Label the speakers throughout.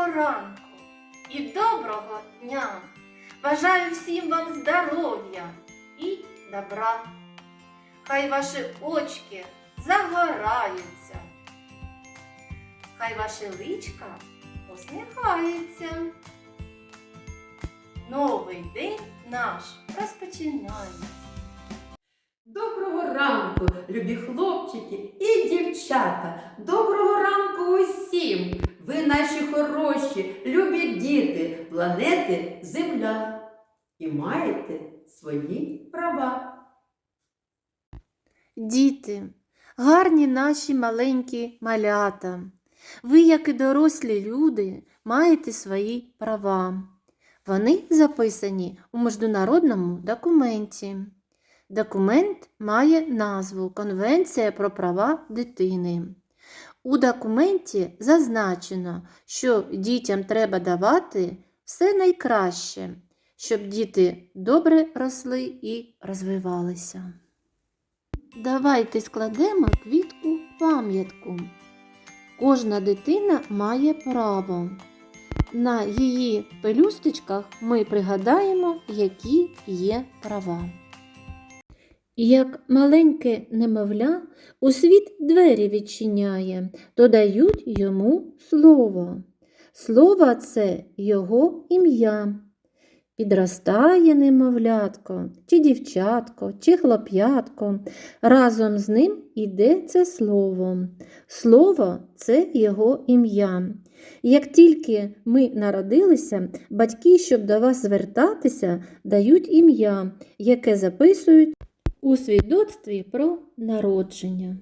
Speaker 1: Доброго ранку і доброго дня! Бажаю всім вам здоров'я і добра. Хай ваші очки загораються, хай ваше личка усміхається. Новий день наш розпочинається.
Speaker 2: Доброго ранку, любі хлопчики і дівчата. Доброго ранку усім! Ви наші хороші, любі діти, планети Земля. І маєте свої права.
Speaker 1: Діти, гарні наші маленькі малята. Ви, як і дорослі люди, маєте свої права. Вони записані у міжнародному документі. Документ має назву Конвенція про права дитини. У документі зазначено, що дітям треба давати все найкраще, щоб діти добре росли і розвивалися. Давайте складемо квітку пам'ятку. Кожна дитина має право. На її пелюсточках ми пригадаємо, які є права. Як маленьке немовля у світ двері відчиняє, то дають йому слово. Слово це його ім'я. Підростає немовлятко, чи дівчатко, чи хлоп'ятко. Разом з ним іде це слово. Слово це його ім'я. Як тільки ми народилися, батьки, щоб до вас звертатися, дають ім'я, яке записують у свідоцтві про народження.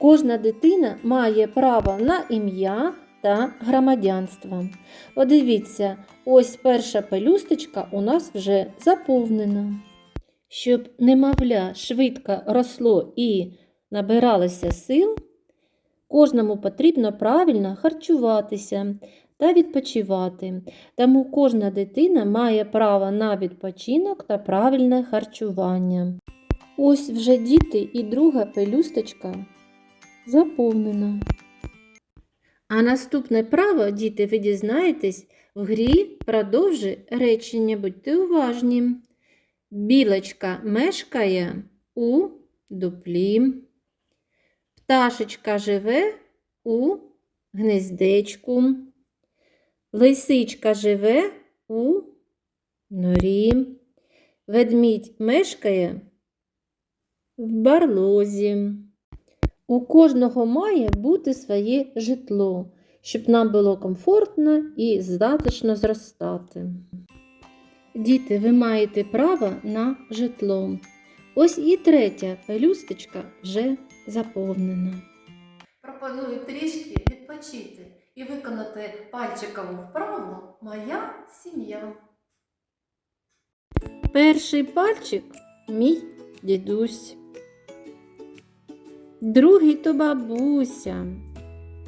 Speaker 1: Кожна дитина має право на ім'я та громадянство. Подивіться, ось перша пелюсточка у нас вже заповнена. Щоб немовля швидко росло і набиралося сил, кожному потрібно правильно харчуватися та відпочивати. Тому кожна дитина має право на відпочинок та правильне харчування. Ось вже діти і друга пелюсточка заповнена. А наступне право, діти, ви дізнаєтесь в грі продовжи речення, будьте уважні. Білочка мешкає у дуплі. Пташечка живе у гнездечку. Лисичка живе у норі. Ведмідь мешкає в барлозі. У кожного має бути своє житло, щоб нам було комфортно і затишно зростати. Діти, ви маєте право на житло. Ось і третя пелюсточка вже заповнена. Пропоную трішки відпочити і виконати пальчикову вправу Моя сім'я. Перший пальчик мій дідусь. Другий то бабуся.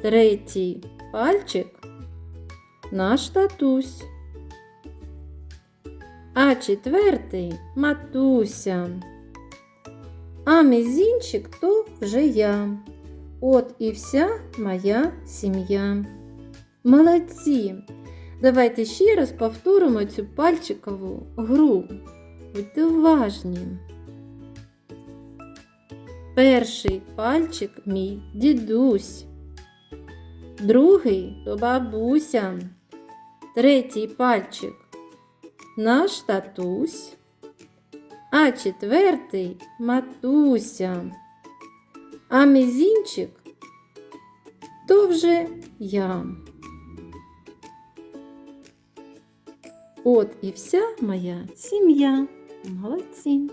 Speaker 1: Третій пальчик наш татусь. А четвертий матуся. А мізінчик то вже я. От і вся моя сім'я. Молодці! Давайте ще раз повторимо цю пальчикову гру. Будьте уважні. Перший пальчик мій дідусь, другий то бабуся, третій пальчик наш татусь, а четвертий матуся, а мізінчик то вже я. От і вся моя сім'я. Молодці.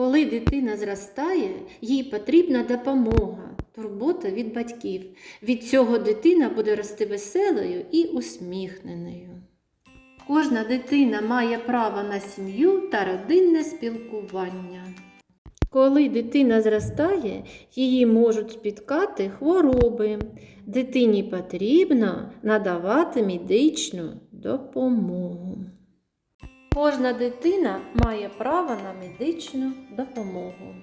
Speaker 1: Коли дитина зростає, їй потрібна допомога, турбота від батьків. Від цього дитина буде рости веселою і усміхненою. Кожна дитина має право на сім'ю та родинне спілкування. Коли дитина зростає, її можуть спіткати хвороби. Дитині потрібно надавати медичну допомогу. Кожна дитина має право на медичну допомогу.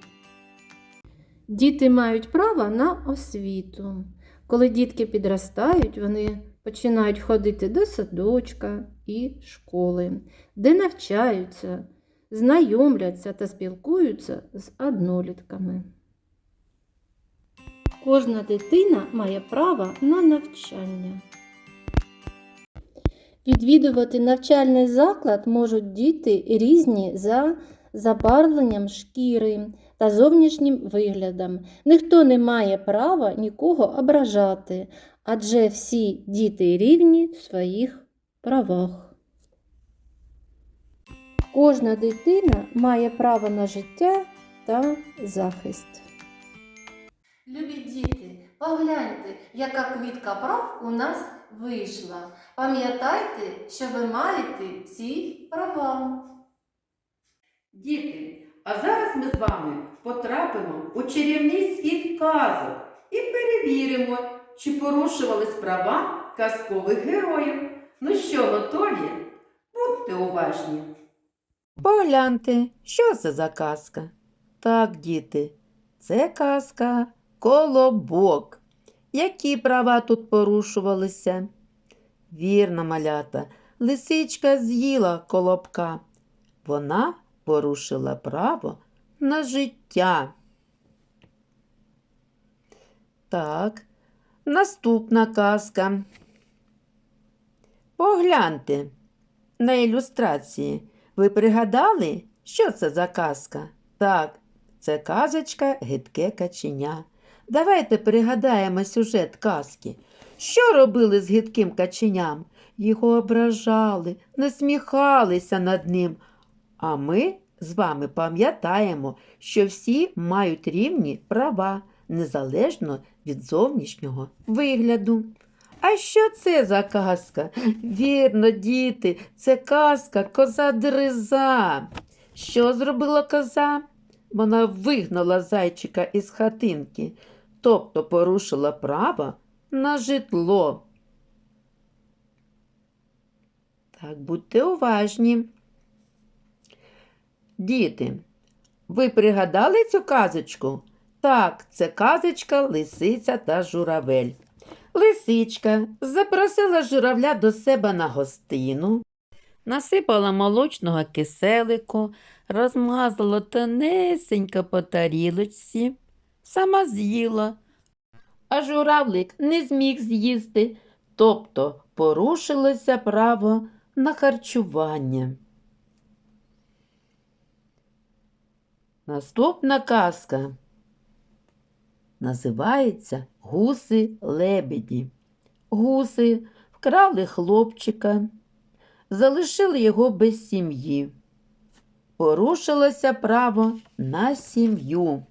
Speaker 1: Діти мають право на освіту. Коли дітки підростають, вони починають ходити до садочка і школи, де навчаються, знайомляться та спілкуються з однолітками. Кожна дитина має право на навчання. Відвідувати навчальний заклад можуть діти різні за забарвленням шкіри та зовнішнім виглядом. Ніхто не має права нікого ображати, адже всі діти рівні в своїх правах. Кожна дитина має право на життя та захист. Любі діти, погляньте, яка квітка прав у нас вийшла. Пам'ятайте, що ви маєте ці права.
Speaker 2: Діти, а зараз ми з вами потрапимо у чарівний світ казок і перевіримо, чи порушувались права казкових героїв. Ну що, готові? Будьте уважні.
Speaker 3: Погляньте, що це за казка? Так, діти, це казка Колобок. Які права тут порушувалися? Вірно, малята, лисичка з'їла колобка. Вона порушила право на життя. Так, наступна казка. Погляньте на ілюстрації. Ви пригадали, що це за казка? Так, це казочка Гидке каченя. Давайте пригадаємо сюжет казки. Що робили з гидким каченям? Його ображали, насміхалися над ним. А ми з вами пам'ятаємо, що всі мають рівні права, незалежно від зовнішнього вигляду. А що це за казка? Вірно, діти, це казка коза Дриза. Що зробила коза? Вона вигнала зайчика із хатинки, тобто порушила право на житло. Так, будьте уважні. Діти, ви пригадали цю казочку? Так, це казочка Лисиця та Журавель. Лисичка запросила журавля до себе на гостину, насипала молочного киселику, розмазала тонесенько по тарілочці, сама з'їла. А журавлик не зміг з'їсти, тобто порушилося право на харчування. Наступна казка називається Гуси лебеді. Гуси вкрали хлопчика, залишили його без сім'ї. Порушилося право на сім'ю.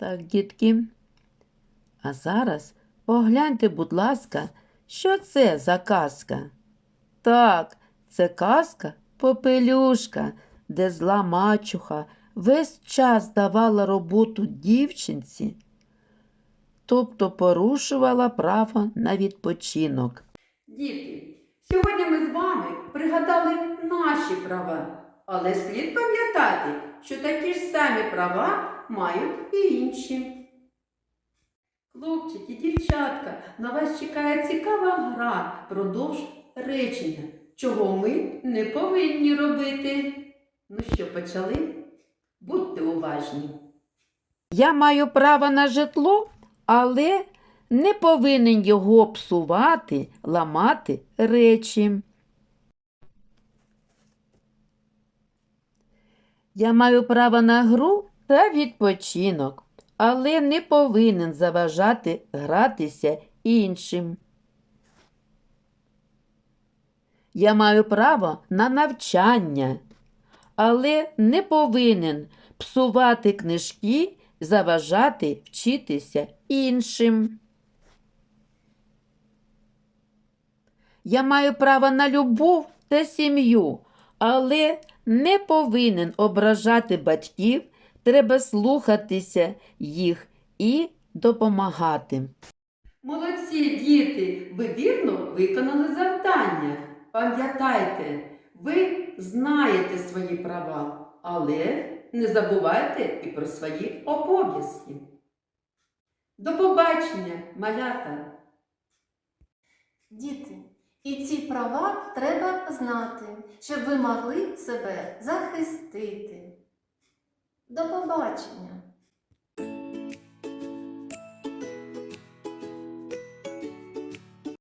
Speaker 3: Так, дітки. А зараз погляньте, будь ласка, що це за казка? Так, це казка Попелюшка, де зла мачуха весь час давала роботу дівчинці, тобто порушувала право на відпочинок.
Speaker 2: Діти, сьогодні ми з вами пригадали наші права, але слід пам'ятати, що такі ж самі права мають і інші. Хлопчики, дівчатка, на вас чекає цікава гра продовж речення, чого ми не повинні робити. Ну що, почали? Будьте уважні.
Speaker 3: Я маю право на житло, але не повинен його псувати, ламати речі. Я маю право на гру та відпочинок, але не повинен заважати гратися іншим. Я маю право на навчання, але не повинен псувати книжки, заважати вчитися іншим. Я маю право на любов та сім'ю, але не повинен ображати батьків, треба слухатися їх і допомагати.
Speaker 2: Молодці діти, ви вірно виконали завдання. Пам'ятайте, ви знаєте свої права,
Speaker 3: але не забувайте і про свої обов'язки. До побачення, малята!
Speaker 1: Діти, і ці права треба знати, щоб ви могли себе захистити. До побачення!